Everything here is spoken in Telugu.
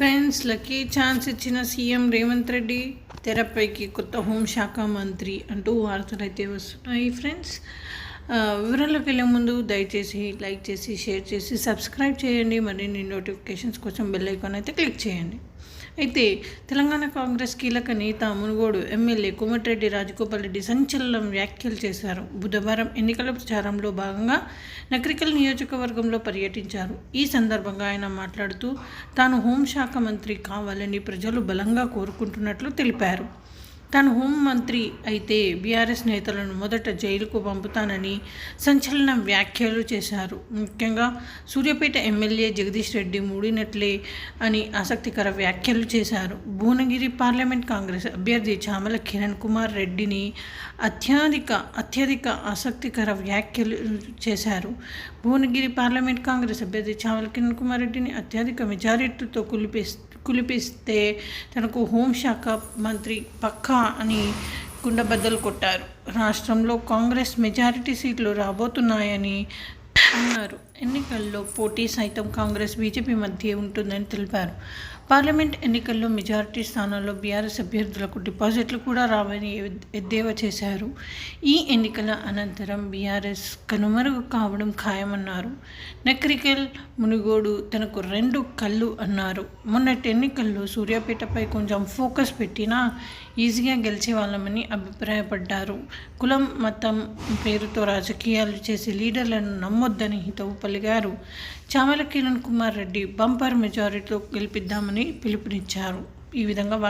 ఫ్రెండ్స్ లక్కీ ఛాన్స్ ఇచ్చిన సీఎం రేవంత్ రెడ్డి తెరపైకి కొత్త హోంశాఖ మంత్రి అంటూ వార్తలు అయితే వస్తున్నాయి ఫ్రెండ్స్ వివరాలకు వివరాల్లోకి వెళ్ళే ముందు దయచేసి లైక్ చేసి షేర్ చేసి సబ్స్క్రైబ్ చేయండి. మరిన్ని నోటిఫికేషన్స్ కోసం బెల్ ఐకాన్ అయితే క్లిక్ చేయండి. అయితే తెలంగాణ కాంగ్రెస్ కీలక నేత మునుగోడు ఎమ్మెల్యే కోమటిరెడ్డి రాజగోపాల్ రెడ్డి సంచలనం వ్యాఖ్యలు చేశారు. బుధవారం ఎన్నికల ప్రచారంలో భాగంగా నకరికల్ నియోజకవర్గంలో పర్యటించారు. ఈ సందర్భంగా ఆయన మాట్లాడుతూ తాను హోంశాఖ మంత్రి కావాలని ప్రజలు బలంగా కోరుకుంటున్నట్లు తెలిపారు. తాను హోంమంత్రి అయితే బీఆర్ఎస్ నేతలను మొదట జైలుకు పంపుతానని సంచలన వ్యాఖ్యలు చేశారు. ముఖ్యంగా సూర్యాపేట ఎమ్మెల్యే జగదీష్ రెడ్డి మూడినట్లే అని ఆసక్తికర వ్యాఖ్యలు చేశారు. భువనగిరి పార్లమెంట్ కాంగ్రెస్ అభ్యర్థి చామల కిరణ్ కుమార్ రెడ్డిని అత్యధిక అత్యధిక ఆసక్తికర వ్యాఖ్యలు చేశారు. భువనగిరి పార్లమెంట్ కాంగ్రెస్ అభ్యర్థి చామల కిరణ్ కుమార్ రెడ్డిని అత్యధిక మెజారిటీతో కులిపిస్తే కులిపిస్తే తనకు హోంశాఖ మంత్రి పక్కా అని గుండబద్దలు కొట్టారు. రాష్ట్రంలో కాంగ్రెస్ మెజారిటీ సీట్లు రాబోతున్నాయని అన్నారు ఎన్నికల్లో పోటీ సైతం కాంగ్రెస్ బీజేపీ మధ్య ఉంటుందని తెలిపారు. పార్లమెంట్ ఎన్నికల్లో మెజారిటీ స్థానాల్లో బీఆర్ఎస్ అభ్యర్థులకు డిపాజిట్లు కూడా రావని ఎద్దేవా చేశారు. ఈ ఎన్నికల అనంతరం బీఆర్ఎస్ కనుమరుగు కావడం ఖాయమన్నారు. నక్రికల్ మునుగోడు తనకు రెండు కళ్ళు అన్నారు. మొన్నటి ఎన్నికల్లో సూర్యాపేటపై కొంచెం ఫోకస్ పెట్టినా ఈజీగా గెలిచే వాళ్ళమని అభిప్రాయపడ్డారు. కులం మతం పేరుతో రాజకీయాలు చేసే లీడర్లను నమ్మొద్దు హితవు పలిగారు చామల కిరణ్ కుమార్ రెడ్డి బంపర్ మెజారిటీతో గెలిపిద్దామని పిలుపునిచ్చారు. ఈ విధంగా